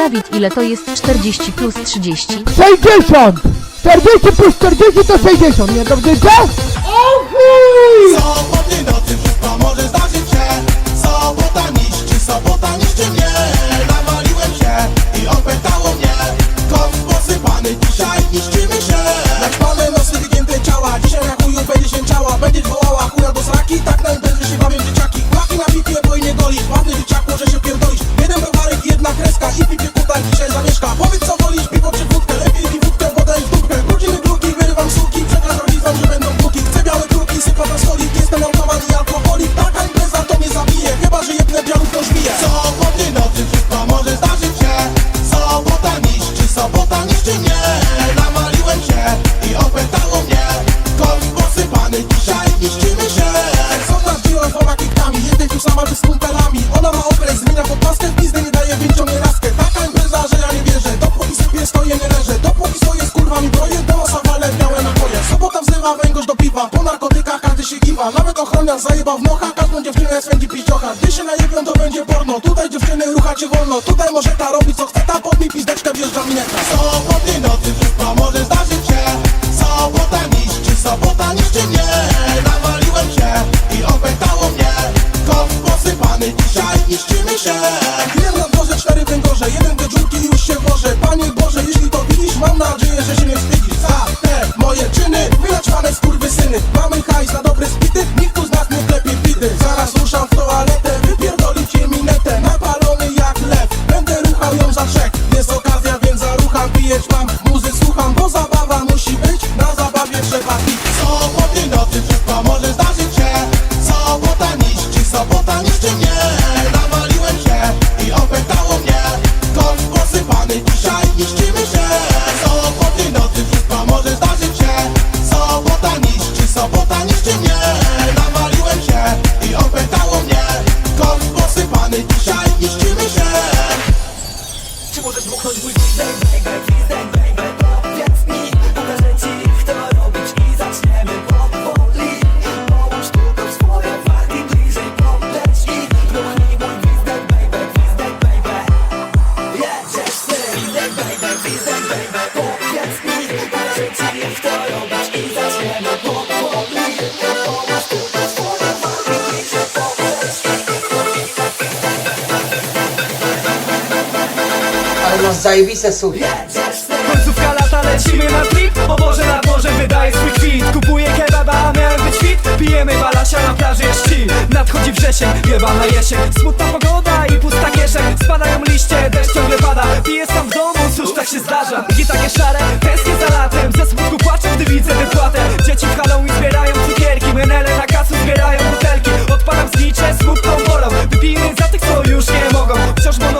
Dawid, ile to jest 40 plus 30? 60! 40 plus 40 to 60, nie dobrze liczę? O chuj! Sobotniej nocy wszystko może zdarzyć na stolik Jestem automat zajebał w nocha Każdą dziewczynę swędzi piździocha. Gdy się najebią to będzie porno. Tutaj dziewczyny ruchacie wolno. Tutaj może ta robi co chce. Ta pod mi pizdeczkę wjeżdża mineta Sobotniej nocy wszystko może zdarzyć się. Sobota niszczy, sobota niszczy mnie. Nawaliłem się i opętało mnie. Kot posypany, dzisiaj niszczymy się. Wiem na dworze cztery węgorze Jeden sobota niszczy mnie Ale masz zajebiste suche. Końcówka lata, lecimy na trip O Boże nad morzem wydaje swój kwit Kupuję kebaba, a fit Pijemy balasia, na plaży jest chill. Nadchodzi wrzesień, jebana jesień. Smutna pogoda i pusta kieszeń. Spadają liście, deszcz ciągle pada. Piję sam w domu, cóż tak się zdarza. Gitarnie szare, tęsknię za latem. Ze smutku płaczę, gdy widzę wypłatę. Dzieci w Halloween zbierają cukierki. Menele na kasu zbierają butelki. Odpalam znicze, smutną wolą. Wypijmy za tych, co już nie mogą. Wciąż monotonia,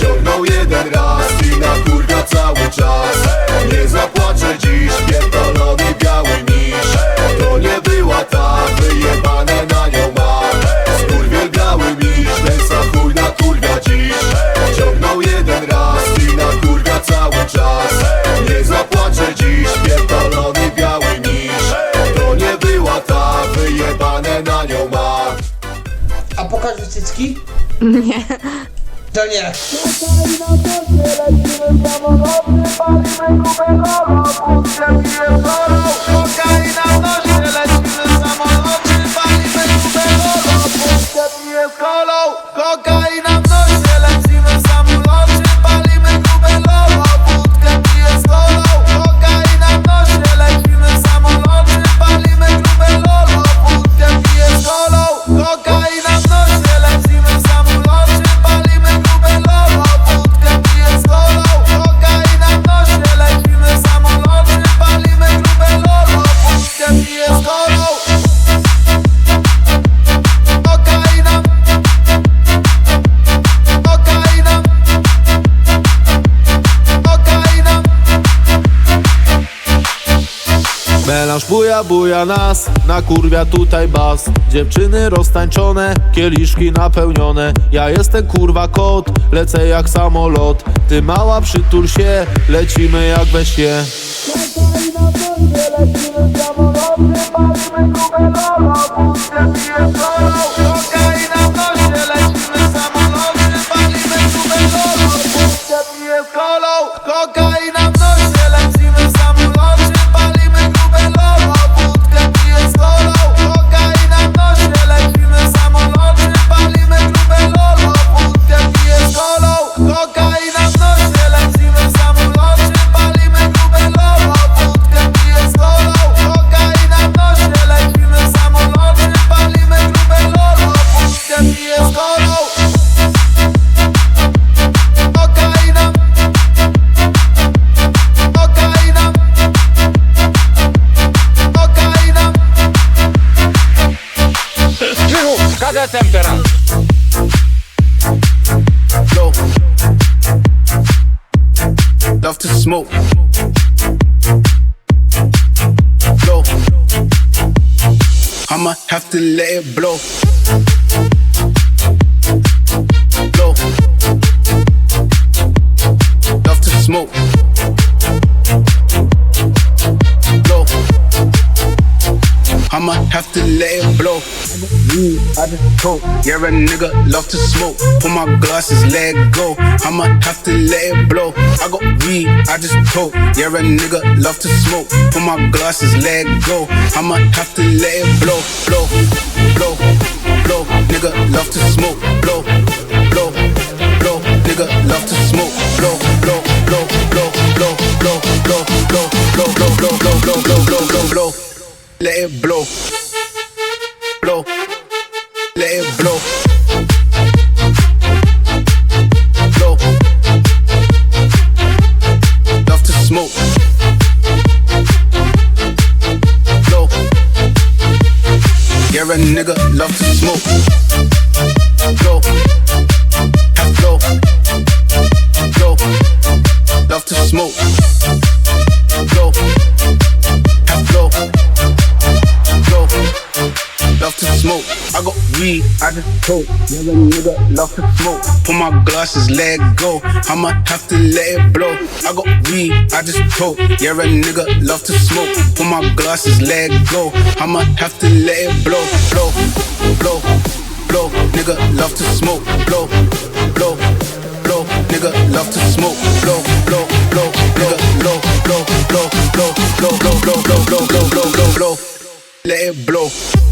Ciągnął jeden raz i na kurwia cały czas. Nie zapłaczę dziś, pierdolony biały miś To nie była ta, wyjebane na nią mam Skurwiel biały miś, Mensa chuj na kurwia dziś. Ciągnął jeden raz i na kurwia cały czas. Nie zapłaczę dziś, pierdolony biały miś To nie była ta, wyjebane na nią mam A pokażesz cycki? Nie. To nie. Kokaina w nosie, lecimy buja, buja nas, na kurwia tutaj bas. Dziewczyny roztańczone, kieliszki napełnione. Ja jestem kurwa kot, lecę jak samolot. Ty mała przytul się, lecimy jak we śnie. Kokaina w nosie, Low. Love to smoke. Low. I'ma have to let it blow. Low. Love to smoke. Low. I'ma have to let it blow. Weed, I just told. Yeah, a nigga love to smoke. Pull my glasses, let go. I'ma have to let it blow. I got weed, I just told. Yeah, a nigga love to smoke. Pull my glasses, let go. I'ma have to let it blow, blow, blow, blow. Nigga love to smoke, blow, blow, blow. Nigga love to smoke, blow, blow, blow, blow, blow, blow, blow, blow, blow, blow, blow, blow, blow, blow, blow, blow. Let it blow, blow, let it blow, blow. Love to smoke, blow. Yeah, a nigga love to smoke, blow, have blow, blow. Love to smoke, Love to smoke. I got weed, I just told. Yeah, nigga love to smoke. Pull my glasses, let go. I'ma have to let it blow. I got weed, I just told. Yeah, a nigga love to smoke. Pull my glasses, let go. I'ma have to let it blow, blow, blow, blow. Nigga love to smoke, blow, blow, blow. Nigga love to smoke, blow, blow, blow. Blow, blow, blow, blow, blow, blow, blow, blow, blow, blow, blow, blow, blow. Let it. Blow.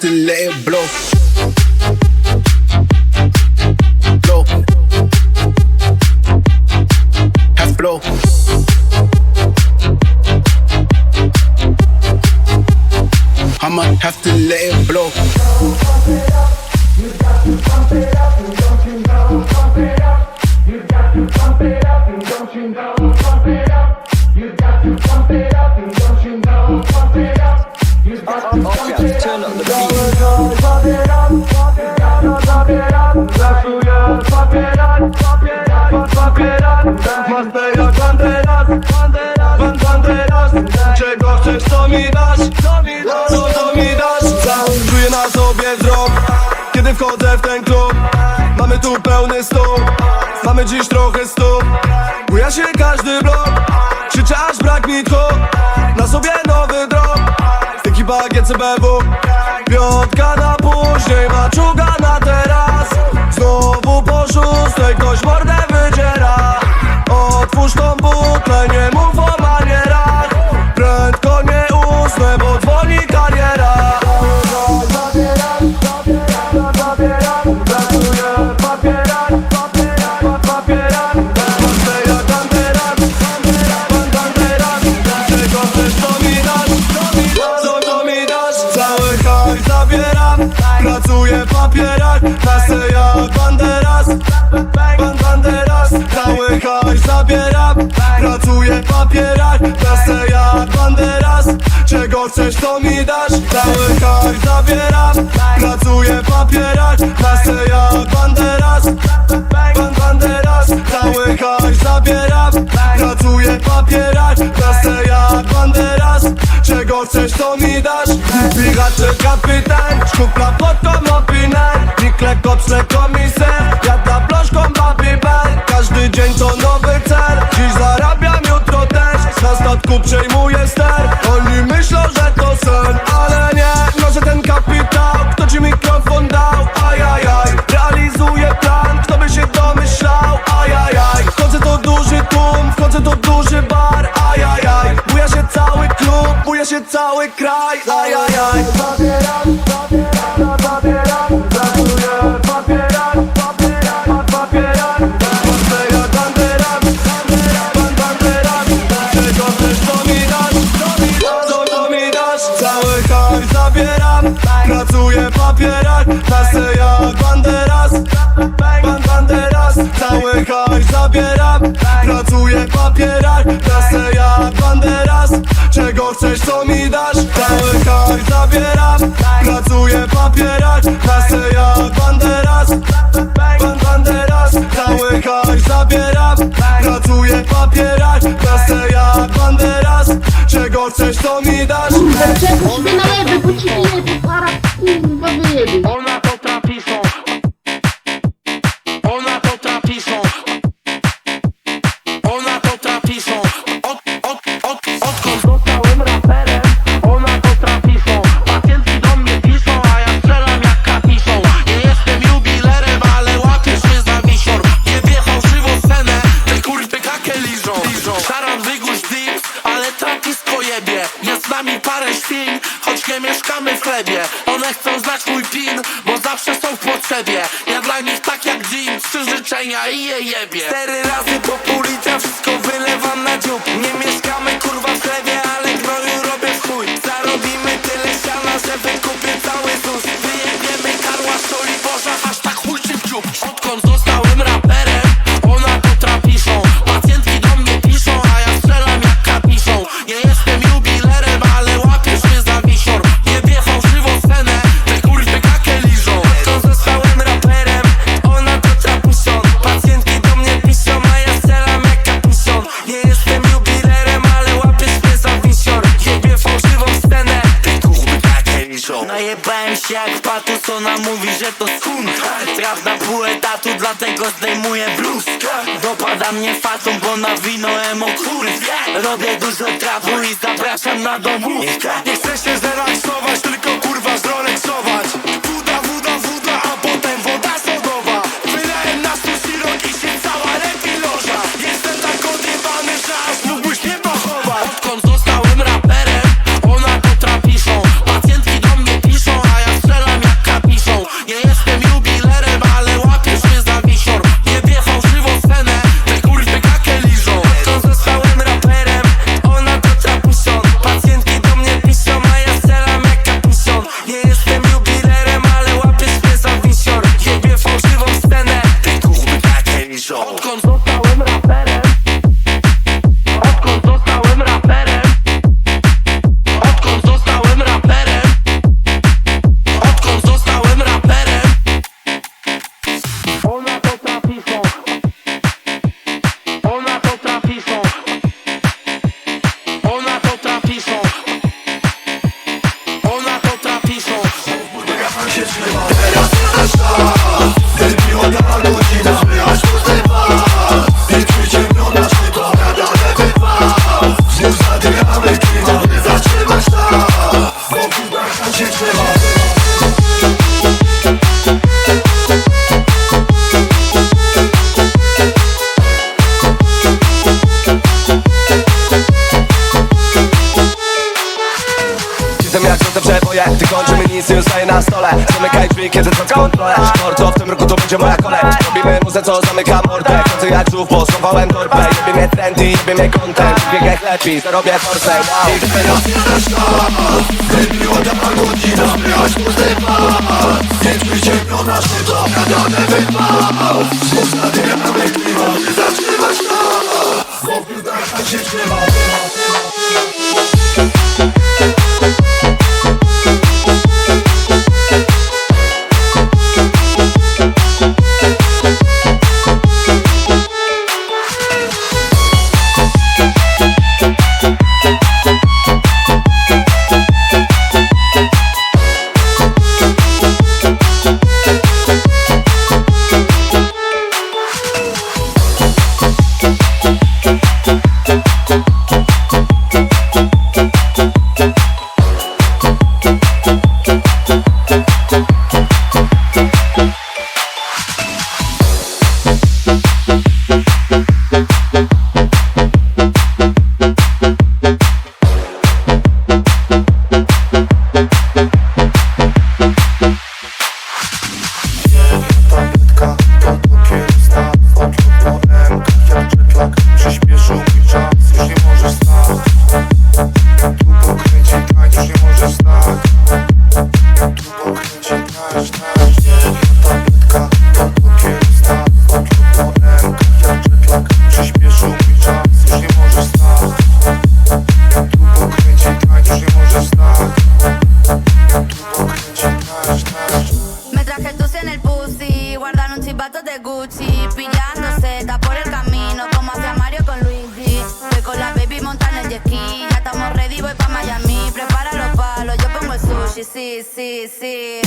to lay a blow. Czego chcesz, co mi dasz? Co to mi dasz? Czuję na sobie wzrok Kiedy wchodzę w ten klub. Mamy tu pełny stół Mamy dziś trochę stóp Buja się każdy blok Krzyczę aż brak mi tchu. Na sobie nowy drop Ekipa GCBW Piątka na później Maczuga na teraz. Znowu po szóstej Ktoś mordę dasz? Cały hajs zabieram Pracuję w papierach Lasę jak banderas Ban banderas Cały hajs zabieram Pracuję w papierach Lasę jak banderas Czego chcesz to mi dasz? Piraty kapitan Szkupla pod komopinem Nikle kopsle komiser cały kraj Ajajaj. Zabieram, zabieram, zabieram dasz. Cały zabieram, pracuję w papierach Lasę jak banderas, ban banderas Cały hajs zabieram, pracuję w papierach Lasę jak banderas Czego chcesz co mi dasz? Cały hajs zabieram, pracuję w papierach Lasę jak banderas, ban banderas. Cały hajs zabieram, pracuję w papierach Lasę jak banderas. Czego chcesz to mi dasz? Parę świń Choć nie mieszkamy w chlebie. One chcą znać mój pin Bo zawsze są w potrzebie. Ja dla nich tak jak jeans Trzy życzenia i je jebie. Cztery razy po ulica Wszystko wylewam na dziób. Nie mieszkamy kurwa w chlebie Ale się jak patus Ona mówi, że to skun. Traf na pół etatu Dlatego zdejmuję bluz Dopada mnie fatą Bo na wino emo kurw Robię dużo trapu I zapraszam na domu Nie chcę się zrelaksować Tylko mordo. W tym roku to będzie moja kolej. Robimy muzę, co zamyka mordę. Końce jak żółw, bo złapałem torbę. Jebie mnie trendy, jebie mnie content. Biegaj lepiej, zarobię forsę, wow. I teraz jest szkoła Wybiłota pagoni, nabrać pusty pas Więc wyciemniona szybko, gadane wypał Ustawiamy klimat, zatrzymać nas Chłopiec, tak się trzyma noche, sí, sí, sí.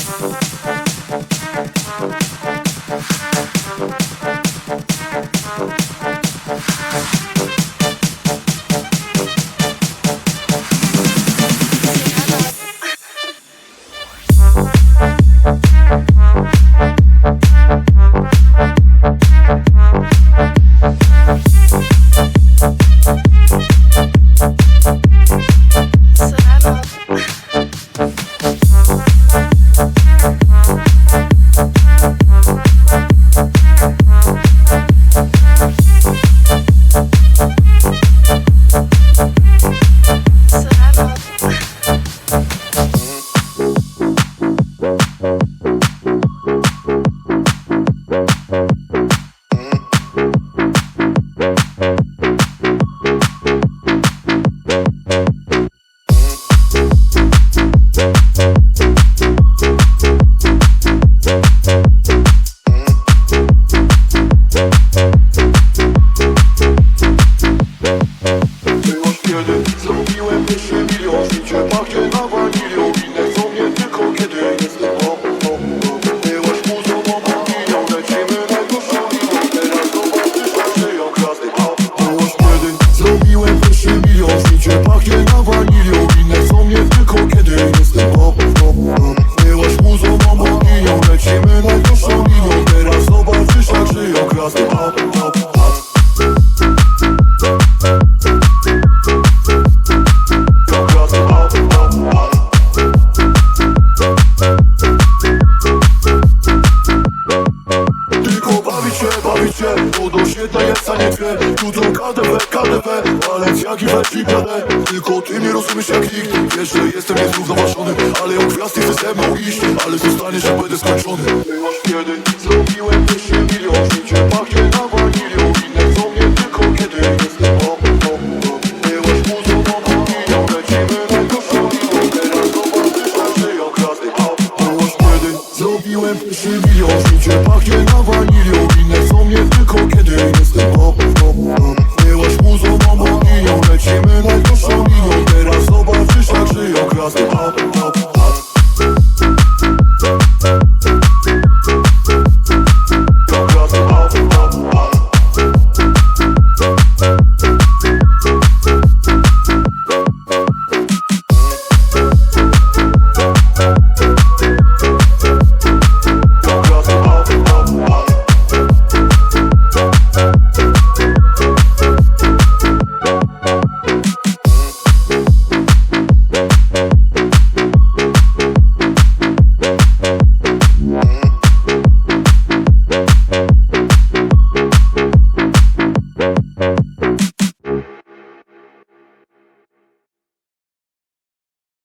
Tylko ty nie rozumiesz jak nikt. Jeszcze jestem niezrównoważony Ale jak gwiazdy chcę ze mną iść Ale zostaniesz, że będę skończony. Byłaś kiedy zrobiłem